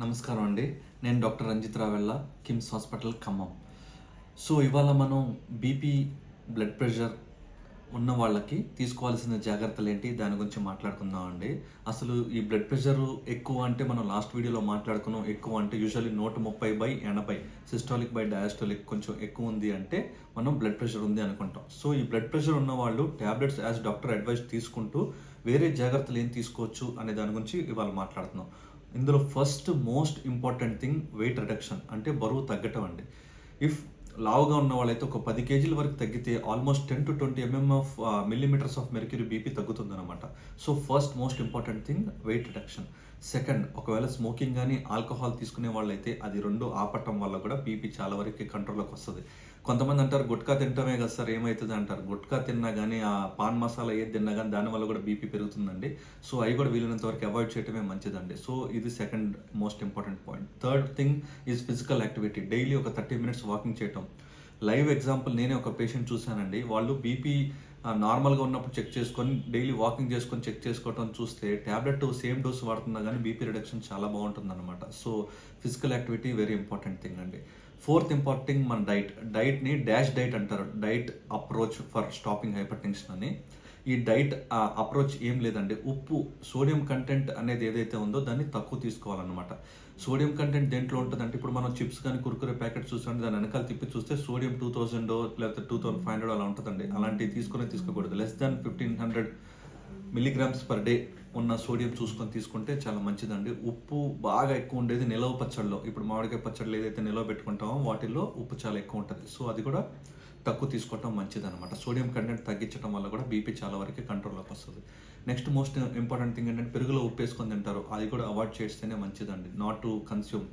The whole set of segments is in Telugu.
నమస్కారం అండి. నేను doctor Ranjith Ravella KIMS hospital Khammam. So ఇవాళ మనం బీపీ బ్లడ్ ప్రెషర్ ఉన్న వాళ్ళకి తీసుకోవాల్సిన జాగ్రత్తలు ఏంటి దాని గురించి మాట్లాడుకుందాం అండి. అసలు ఈ బ్లడ్ ప్రెషర్ ఎక్కువ అంటే మనం లాస్ట్ వీడియోలో మాట్లాడుకున్నాం. ఎక్కువ అంటే యూజువల్లీ నూట ముప్పై బై ఎనభై. సిస్టాలిక్ బై డయాస్టాలిక్ కొంచెం ఎక్కువ ఉంది అంటే మనం బ్లడ్ ప్రెషర్ ఉంది అనుకుంటాం. సో ఈ బ్లడ్ ప్రెషర్ ఉన్న వాళ్ళు ట్యాబ్లెట్స్ యాజ్ డాక్టర్ అడ్వైస్ తీసుకుంటూ వేరే జాగ్రత్తలు ఏం తీసుకోవచ్చు అనే దాని గురించి ఇవాళ మాట్లాడుతున్నాం. ఇందులో first most important thing weight reduction అంటే బరువు తగ్గటం అండి. ఇఫ్ లావుగా ఉన్న వాళ్ళైతే ఒక పది కేజీల వరకు తగ్గితే almost ten to twenty mm of millimetres of mercury BP తగ్గుతుంది అనమాట so first most important thing weight reduction second ఒకవేళ స్మోకింగ్ కానీ ఆల్కహాల్ తీసుకునే వాళ్ళైతే అది రెండు ఆపటం వల్ల కూడా బీపీ చాలా వరకు కంట్రోల్లోకి వస్తుంది. కొంతమంది అంటారు గుట్కా తింటమే కదా సార్ ఏమవుతుంది అంటారు. గుట్కా తిన్నా కానీ ఆ పాన్ మసాలా ఏది తిన్నా కానీ దానివల్ల కూడా బీపీ పెరుగుతుందండి. సో అవి కూడా వీలైనంత వరకు అవాయిడ్ చేయటమే మంచిదండి. సో ఇది second most important point third thing is physical activity daily ఒక థర్టీ మినిట్స్ వాకింగ్ చేయటం. లైవ్ ఎగ్జాంపుల్ నేనే ఒక పేషెంట్ చూశానండి. వాళ్ళు బీపీ నార్మల్గా ఉన్నప్పుడు చెక్ చేసుకొని డైలీ వాకింగ్ చేసుకొని చెక్ చేసుకోవటం చూస్తే ట్యాబ్లెట్ సేమ్ డోస్ వాడుతున్నా కానీ బీపీ రిడక్షన్ చాలా బాగుంటుంది అనమాట so physical activity very important thing అండి. ఫోర్త్ ఇంపార్టెంట్ మన డైట్. డైట్ని డాష్ డైట్ అంటారు. Diet approach for stopping hypertension అని. ఈ డైట్ అప్రోచ్ ఏం లేదండి. ఉప్పు సోడియం కంటెంట్ అనేది ఏదైతే ఉందో దాన్ని తక్కువ తీసుకోవాలన్నమాట. సోడియం కంటెంట్ దేంట్లో ఉంటుందంటే ఇప్పుడు మనం చిప్స్ కానీ కురుకురే ప్యాకెట్ చూస్తుంటే దాని వెనకాల తిప్పి చూస్తే సోడియం టూ థౌసండ్ లేకపోతే టూ థౌసండ్ ఫైవ్ హండ్రెడ్ అలా ఉంటుందండి. అలాంటివి తీసుకొని తీసుకోకూడదు. Less than fifteen hundred milligrams per day ఉన్న సోడియం చూసుకొని తీసుకుంటే చాలా మంచిదండి. ఉప్పు బాగా ఎక్కువ ఉండేది నిలవ పచ్చడిలో ఇప్పుడు మామిడికాయ పచ్చడిలో ఏదైతే నిలవ పెట్టుకుంటామో వాటిల్లో ఉప్పు చాలా ఎక్కువ ఉంటుంది. సో అది కూడా తక్కువ తీసుకోవటం మంచిదనమాట సోడియం కంటెంట్ తగ్గించడం వల్ల కూడా బీపీ చాలా వరకు కంట్రోల్లోకి వస్తుంది. నెక్స్ట్ మోస్ట్ ఇంపార్టెంట్ థింగ్ ఏంటంటే పెరుగులో ఉప్పు వేసుకొని తింటారు. అది కూడా అవాయిడ్ చేస్తేనే మంచిదండి. Not to consume.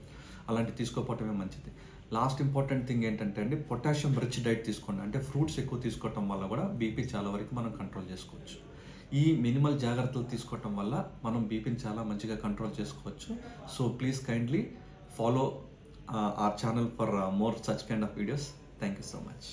అలాంటివి తీసుకోకపోవటమే మంచిది. లాస్ట్ ఇంపార్టెంట్ థింగ్ ఏంటంటే అండి పొటాషియం రిచ్ డైట్ తీసుకోండి. అంటే ఫ్రూట్స్ ఎక్కువ తీసుకోవటం వల్ల కూడా బీపీ చాలా వరకు మనం కంట్రోల్ చేసుకోవచ్చు. ఈ మినిమల్ జాగ్రత్తలు తీసుకోవటం వల్ల మనం బీపీని చాలా మంచిగా కంట్రోల్ చేసుకోవచ్చు. So please kindly follow our channel for more such kind of videos thank you so much